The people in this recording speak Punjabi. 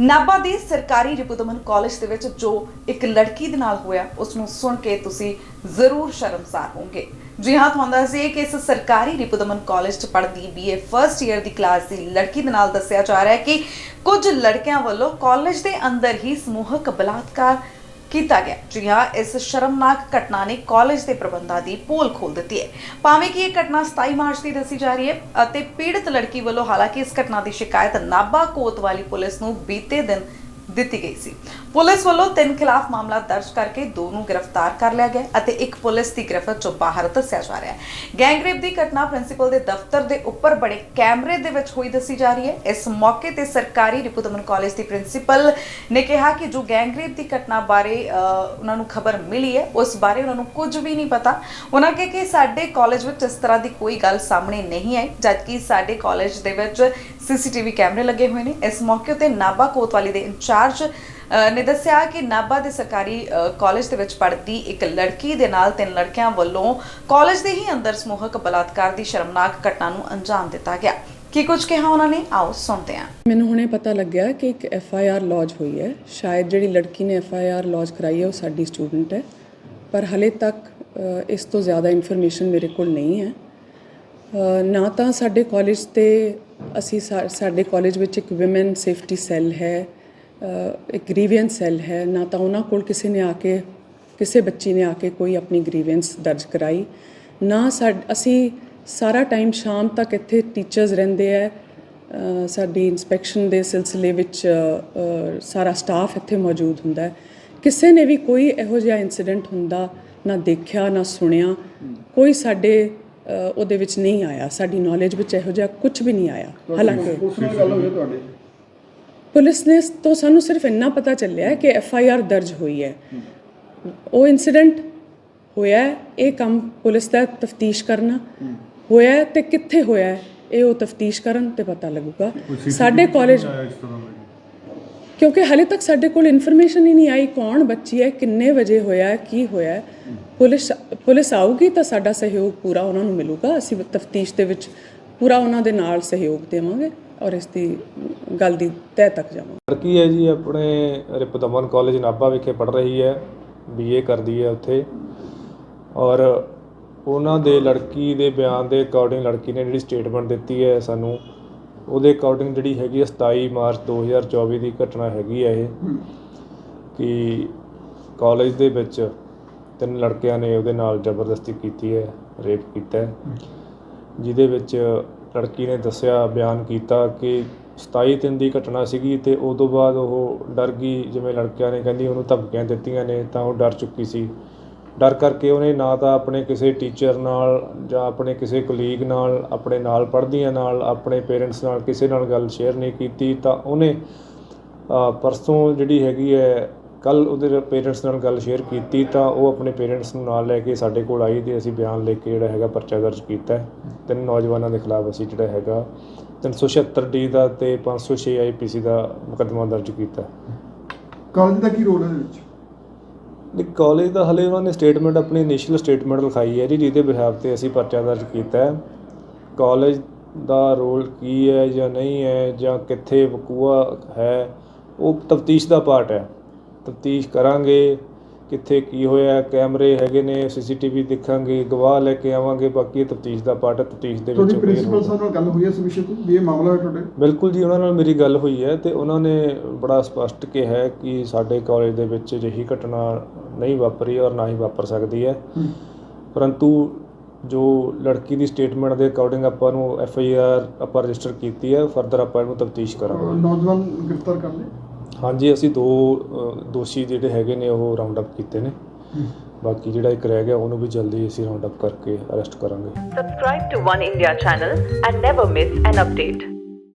ਨਾਭਾ ਦੇ ਸਰਕਾਰੀ ਰਿਪੁਦਮਨ ਕਾਲਜ ਦੇ ਵਿੱਚ ਜੋ ਇੱਕ ਲੜਕੀ ਦੇ ਨਾਲ ਹੋਇਆ ਉਸ ਨੂੰ ਸੁਣ ਕੇ ਤੁਸੀਂ ਜ਼ਰੂਰ ਸ਼ਰਮਸਾਰ ਹੋਵੋਗੇ। ਜੀ ਹਾਂ, ਤੁਹਾਨੂੰ ਦੱਸਿਏ ਕਿ ਇਸ ਸਰਕਾਰੀ ਰਿਪੁਦਮਨ ਕਾਲਜ 'ਚ ਪੜ੍ਹਦੀ ਬੀਏ ਫਰਸਟ ਈਅਰ ਦੀ ਕਲਾਸ ਦੀ ਲੜਕੀ ਦੇ ਨਾਲ ਦੱਸਿਆ ਜਾ ਰਿਹਾ ਹੈ ਕਿ ਕੁਝ ਲੜਕਿਆਂ ਵੱਲੋਂ ਕਾਲਜ ਦੇ ਅੰਦਰ ਹੀ ਸਮੂਹਕ ਬਲਾਤਕਾਰ ਕੀਤਾ ਗਿਆ। ਜੀ ਹਾਂ ਇਸ ਸ਼ਰਮਨਾਕ ਘਟਨਾ ਨੇ ਕਾਲਜ ਦੇ ਪ੍ਰਬੰਧਾਂ ਦੀ ਪੋਲ ਖੋਲ ਦਿੱਤੀ ਹੈ। ਭਾਵੇਂ ਕਿ ਇਹ ਘਟਨਾ 27 ਮਾਰਚ ਦੀ ਦੱਸੀ ਜਾ ਰਹੀ ਹੈ ਅਤੇ ਪੀੜਤ ਲੜਕੀ ਵੱਲੋਂ ਹਾਲਾਂਕਿ ਇਸ ਘਟਨਾ ਦੀ ਸ਼ਿਕਾਇਤ ਨਾਭਾ ਕੋਤਵਾਲੀ ਪੁਲਿਸ ਨੂੰ ਬੀਤੇ ਦਿਨ ਦਿੱਤੀ ਗਈ ਸੀ। ਪੁਲਿਸ ਵੱਲੋਂ ਤਿੰਨ ਖਿਲਾਫ ਮਾਮਲਾ ਦਰਜ ਕਰਕੇ ਦੋ ਨੂੰ ਗ੍ਰਿਫਤਾਰ ਕਰ ਲਿਆ ਗਿਆ ਅਤੇ ਇੱਕ ਪੁਲਿਸ ਦੀ ਗ੍ਰਿਫਤ ਚੋਂ ਬਾਹਰ ਦੱਸਿਆ ਜਾ ਰਿਹਾ ਹੈ। ਗੈਂਗਰੇਪ ਦੀ ਘਟਨਾ ਪ੍ਰਿੰਸੀਪਲ ਦੇ ਦਫ਼ਤਰ ਦੇ ਉੱਪਰ ਬੜੇ ਕੈਮਰੇ ਦੇ ਵਿੱਚ ਹੋਈ ਦੱਸੀ ਜਾ ਰਹੀ ਹੈ। ਇਸ ਮੌਕੇ ਤੇ ਸਰਕਾਰੀ ਰਿਪੂ ਦਮਨ ਕਾਲਜ ਦੀ ਪ੍ਰਿੰਸੀਪਲ ਨੇ ਕਿਹਾ ਕਿ ਜੋ ਗੈਂਗਰੇਪ ਦੀ ਘਟਨਾ ਬਾਰੇ ਉਹਨਾਂ ਨੂੰ ਖਬਰ ਮਿਲੀ ਹੈ, ਉਸ ਬਾਰੇ ਉਹਨਾਂ ਨੂੰ ਕੁਝ ਵੀ ਨਹੀਂ ਪਤਾ। ਉਹਨਾਂ ਕਿਹਾ ਕਿ ਸਾਡੇ ਕਾਲਜ ਵਿੱਚ ਇਸ ਤਰ੍ਹਾਂ ਦੀ ਕੋਈ ਗੱਲ ਸਾਹਮਣੇ ਨਹੀਂ ਆਈ, ਜਦਕਿ ਸਾਡੇ ਕਾਲਜ ਦੇ ਵਿੱਚ ਸੀਸੀਟੀਵੀ ਕੈਮਰੇ ਲੱਗੇ ਹੋਏ ਨੇ। ਇਸ ਮੌਕੇ ਤੇ ਨਾਭਾ ਕੋਤਵਾਲੀ ਦੇ ਇੰਚਾਰਜ ਅ, ਨੇ ਦੱਸਿਆ ਕਿ ਨਾਭਾ ਦੇ ਸਰਕਾਰੀ ਅ, ਕਾਲਜ ਦੇ ਵਿੱਚ ਪੜ੍ਹਦੀ ਇੱਕ ਲੜਕੀ ਦੇ ਨਾਲ ਤਿੰਨ ਲੜਕਿਆਂ ਵੱਲੋਂ ਕਾਲਜ ਦੇ ਹੀ ਅੰਦਰ ਸਮੂਹਕ ਬਲਾਤਕਾਰ ਦੀ ਸ਼ਰਮਨਾਕ ਘਟਨਾ ਨੂੰ ਅੰਜਾਮ ਦਿੱਤਾ ਗਿਆ। ਕੀ ਕੁਝ ਕਿਹਾ ਉਹਨਾਂ ਨੇ? ਆਓ ਸੁਣਦੇ ਹਾਂ। ਮੈਨੂੰ ਹੁਣੇ ਪਤਾ ਲੱਗਿਆ ਕਿ ਇੱਕ ਐਫ ਆਈ ਆਰ ਲੌਜ ਹੋਈ ਹੈ। ਸ਼ਾਇਦ ਜਿਹੜੀ ਲੜਕੀ ਨੇ ਐਫ ਆਈ ਆਰ ਲੌਜ ਕਰਾਈ ਹੈ ਉਹ ਸਾਡੀ ਸਟੂਡੈਂਟ ਹੈ। ਪਰ ਹਲੇ ਤੱਕ ਇਸ ਤੋਂ ਜ਼ਿਆਦਾ ਇਨਫੋਰਮੇਸ਼ਨ ਮੇਰੇ ਕੋਲ ਨਹੀਂ ਹੈ। ਨਾ ਤਾਂ ਸਾਡੇ ਕਾਲਜ ਤੇ ਅਸੀਂ ਸਾਡੇ ਕਾਲਜ ਵਿੱਚ ਇੱਕ ਔਮਨ ਸੇਫਟੀ ਸੈੱਲ ਹੈ। ਇੱਕ ਗ੍ਰੀਵੈਂਸ ਸੈੱਲ ਹੈ। ਨਾ ਤਾਂ ਉਹਨਾਂ ਕੋਲ ਕਿਸੇ ਨੇ ਆ ਕੇ ਕਿਸੇ ਬੱਚੀ ਨੇ ਆ ਕੇ ਕੋਈ ਆਪਣੀ ਗ੍ਰੀਵੈਂਸ ਦਰਜ ਕਰਾਈ। ਨਾ ਅਸੀਂ ਸਾਰਾ ਟਾਈਮ ਸ਼ਾਮ ਤੱਕ ਇੱਥੇ ਟੀਚਰਸ ਰਹਿੰਦੇ ਆ ਸਾਡੀ ਇਨਸਪੈਕਸ਼ਨ ਦੇ ਸਿਲਸਿਲੇ ਵਿੱਚ ਸਾਰਾ ਸਟਾਫ ਇੱਥੇ ਮੌਜੂਦ ਹੁੰਦਾ ਹੈ ਕਿਸੇ ਨੇ ਵੀ ਕੋਈ ਇਹੋ ਜਿਹਾ ਇਨਸੀਡੈਂਟ ਹੁੰਦਾ ਨਾ ਦੇਖਿਆ ਨਾ ਸੁਣਿਆ ਕੋਈ ਸਾਡੇ ਉਹਦੇ ਵਿੱਚ ਨਹੀਂ ਆਇਆ। ਸਾਡੀ ਨੌਲੇਜ ਵਿੱਚ ਇਹੋ ਜਿਹਾ ਕੁਝ ਵੀ ਨਹੀਂ ਆਇਆ। ਹਾਲਾਂਕਿ ਉਸ ਨਾਲ ਗੱਲ ਹੋਈ ਹੈ ਤੁਹਾਡੀ? ਪੁਲਿਸ ਨੇ ਤੋਂ ਸਾਨੂੰ ਸਿਰਫ ਇੰਨਾ ਪਤਾ ਚੱਲਿਆ ਕਿ ਐਫ ਆਈ ਆਰ ਦਰਜ ਹੋਈ ਹੈ। ਉਹ ਇਨਸੀਡੈਂਟ ਹੋਇਆ ਇਹ ਕੰਮ ਪੁਲਿਸ ਦਾ ਤਫਤੀਸ਼ ਕਰਨਾ। ਹੋਇਆ ਤੇ ਕਿੱਥੇ ਹੋਇਆ ਇਹ ਉਹ ਤਫਤੀਸ਼ ਕਰਨ ਤੇ ਪਤਾ ਲੱਗੂਗਾ। ਸਾਡੇ ਕਾਲਜ ਕਿਉਂਕਿ ਹਾਲੇ ਤੱਕ ਸਾਡੇ ਕੋਲ ਇਨਫੋਰਮੇਸ਼ਨ ਹੀ ਨਹੀਂ ਆਈ ਕੌਣ ਬੱਚੀ ਹੈ ਕਿੰਨੇ ਵਜੇ ਹੋਇਆ ਕੀ ਹੋਇਆ। ਪੁਲਿਸ ਪੁਲਿਸ ਆਊਗੀ ਤਾਂ ਸਾਡਾ ਸਹਿਯੋਗ ਪੂਰਾ ਉਹਨਾਂ ਨੂੰ ਮਿਲੂਗਾ। ਅਸੀਂ ਤਫਤੀਸ਼ ਦੇ ਵਿੱਚ ਪੂਰਾ ਉਹਨਾਂ ਦੇ ਨਾਲ ਸਹਿਯੋਗ ਦੇਵਾਂਗੇ। ਔਰ ਇਸ ਦੀ ਗੱਲ ਦੀ ਤਹਿ ਤੱਕ ਜਾਵਾਂਗੇ। ਲੜਕੀ ਹੈ ਜੀ ਆਪਣੇ ਰਿਪਦਮਨ ਕਾਲਜ ਨਾਭਾ ਵਿਖੇ ਪੜ੍ਹ ਰਹੀ ਹੈ ਬੀਏ ਕਰਦੀ ਹੈ ਉੱਥੇ। ਔਰ ਉਹਨਾਂ ਦੇ ਲੜਕੀ ਦੇ ਬਿਆਨ ਦੇ ਅਕੋਰਡਿੰਗ ਲੜਕੀ ਨੇ ਜਿਹੜੀ ਸਟੇਟਮੈਂਟ ਦਿੱਤੀ ਹੈ ਸਾਨੂੰ ਉਹਦੇ ਅਕੋਰਡਿੰਗ ਜਿਹੜੀ ਹੈਗੀ ਹੈ 27 ਮਾਰਚ 2024 ਦੀ ਘਟਨਾ ਹੈਗੀ ਹੈ ਇਹ। ਕਿ ਕਾਲਜ ਦੇ ਵਿੱਚ ਤਿੰਨ ਲੜਕਿਆਂ ਨੇ ਉਹਦੇ ਨਾਲ ਜ਼ਬਰਦਸਤੀ ਕੀਤੀ ਹੈ ਰੇਪ ਕੀਤਾ ਹੈ। ਜਿਹਦੇ ਵਿੱਚ ਲੜਕੀ ਨੇ ਦੱਸਿਆ, ਬਿਆਨ ਕੀਤਾ ਕਿ 27 ਦਿਨ ਦੀ ਘਟਨਾ ਸੀਗੀ ਤੇ ਉਸ ਤੋਂ ਬਾਅਦ ਉਹ ਡਰ ਗਈ, ਜਿਵੇਂ ਲੜਕਿਆਂ ਨੇ ਕਹਿੰਦੀ ਉਹਨੂੰ ਧਮਕੀਆਂ ਦਿੱਤੀਆਂ ਨੇ, ਤਾਂ ਉਹ ਡਰ ਚੁੱਕੀ ਸੀ। ਡਰ ਕਰਕੇ ਉਹਨੇ ਨਾ ਤਾਂ ਆਪਣੇ ਕਿਸੇ ਟੀਚਰ ਨਾਲ ਜਾਂ ਆਪਣੇ ਕਿਸੇ ਕੁਲੀਗ ਨਾਲ, ਆਪਣੇ ਨਾਲ ਪੜ੍ਹਦੀਆਂ ਨਾਲ, ਆਪਣੇ ਪੇਰੈਂਟਸ ਨਾਲ ਕਿਸੇ ਨਾਲ ਗੱਲ ਸ਼ੇਅਰ ਨਹੀਂ ਕੀਤੀ, ਤਾਂ ਉਹਨੇ ਪਰਸੋਂ ਜਿਹੜੀ ਹੈਗੀ ਹੈ ਕੱਲ ਉਹਦੇ ਪੇਰੈਂਟਸ ਨਾਲ ਗੱਲ ਸ਼ੇਅਰ ਕੀਤੀ ਤਾਂ ਉਹ ਆਪਣੇ ਪੇਰੈਂਟਸ ਨੂੰ ਨਾਲ ਲੈ ਕੇ ਸਾਡੇ ਕੋਲ ਆਈ ਤੇ ਅਸੀਂ ਬਿਆਨ ਲਿਖ ਕੇ ਜਿਹੜਾ ਹੈਗਾ ਪਰਚਾ ਦਰਜ ਕੀਤਾ ਤਿੰਨ ਨੌਜਵਾਨਾਂ ਦੇ ਖਿਲਾਫ ਅਸੀਂ ਜਿਹੜਾ ਹੈਗਾ 376 ਡੀ ਦਾ ਤੇ 506 ਆਈਪੀਸੀ ਦਾ ਮੁਕੱਦਮਾ ਦਰਜ ਕੀਤਾ ਕਾਲਜ ਦਾ ਕੀ ਰੋਲ ਹੈ ਇਹਦੇ ਵਿੱਚ? ਨਹੀਂ ਕਾਲਜ ਦਾ ਹਲੇ ਉਹਨਾਂ ਨੇ ਸਟੇਟਮੈਂਟ ਆਪਣੀ ਇਨੀਸ਼ੀਅਲ ਸਟੇਟਮੈਂਟ ਲਿਖਾਈ ਹੈ ਜੀ ਜਿਹਦੇ ਬਿਹਾਫ ਤੇ ਅਸੀਂ ਪਰਚਾ ਦਰਜ ਕੀਤਾ ਹੈ। ਕਾਲਜ ਦਾ ਰੋਲ ਕੀ ਹੈ ਜਾਂ ਨਹੀਂ ਹੈ ਜਾਂ ਕਿੱਥੇ ਵਕੂਆ ਹੈ ਉਹ ਤਫਤੀਸ਼ ਦਾ ਪਾਰਟ ਹੈ। ਤਫਤੀਸ਼ ਕਰਾਂਗੇ ਕਿੱਥੇ ਕੀ ਹੋਇਆ ਕੈਮਰੇ ਹੈਗੇ ਨੇ ਸੀਸੀਟੀਵੀ ਦੇਖਾਂਗੇ ਗਵਾਹ ਲੈ ਕੇ ਆਵਾਂਗੇ ਬਾਕੀ ਤਫਤੀਸ਼ ਦਾ ਪਾਰਟ ਤਫਤੀਸ਼ ਦੇ ਵਿੱਚ ਤੁਹਾਡੀ ਪ੍ਰਿੰਸੀਪਲ। ਸਾਹਿਬ ਨਾਲ ਗੱਲ ਹੋਈ ਹੈ ਵਿਸ਼ੇ ਤੇ ਵੀ ਇਹ ਮਾਮਲਾ ਹੈ ਤੁਹਾਡੇ? ਬਿਲਕੁਲ ਜੀ ਉਹਨਾਂ ਨਾਲ ਮੇਰੀ ਗੱਲ ਹੋਈ ਹੈ ਤੇ ਉਹਨਾਂ ਨੇ ਬੜਾ ਸਪਸ਼ਟ ਕਿਹਾ ਹੈ ਕਿ ਸਾਡੇ ਕਾਲਜ ਦੇ ਵਿੱਚ ਅਜਿਹੀ ਘਟਨਾ ਨਹੀਂ ਵਾਪਰੀ ਔਰ ਨਾ ਹੀ ਵਾਪਰ ਸਕਦੀ ਹੈ। ਪਰੰਤੂ ਜੋ ਲੜਕੀ ਦੀ ਸਟੇਟਮੈਂਟ ਦੇ ਅਕੋਰਡਿੰਗ ਆਪਾਂ ਨੂੰ ਐਫ ਆਈ ਆਰ ਆਪਾਂ ਰਜਿਸਟਰ ਕੀਤੀ ਹੈ ਫਰਦਰ ਆਪਾਂ ਇਹਨੂੰ ਤਫਤੀਸ਼ ਕਰਾਂਗੇ। ਨੌਜਵਾਨ ਗ੍ਰਿਫਤਾਰ ਕਰ ਲਏ। ਹਾਂਜੀ ਅਸੀਂ ਦੋ ਅ, ਦੋਸ਼ੀ ਜਿਹੜੇ ਹੈਗੇ ਨੇ ਉਹ ਰਾਉਂਡ ਅਪ ਕੀਤੇ ਨੇ। ਬਾਕੀ ਜਿਹੜਾ ਇੱਕ ਰਹਿ ਗਿਆ ਉਹਨੂੰ ਵੀ ਜਲਦੀ ਅਸੀਂ ਰਾਉਂਡ ਅਪ ਕਰਕੇ ਅਰੈਸਟ ਕਰਾਂਗੇ। Subscribe to One India channel and never miss an update.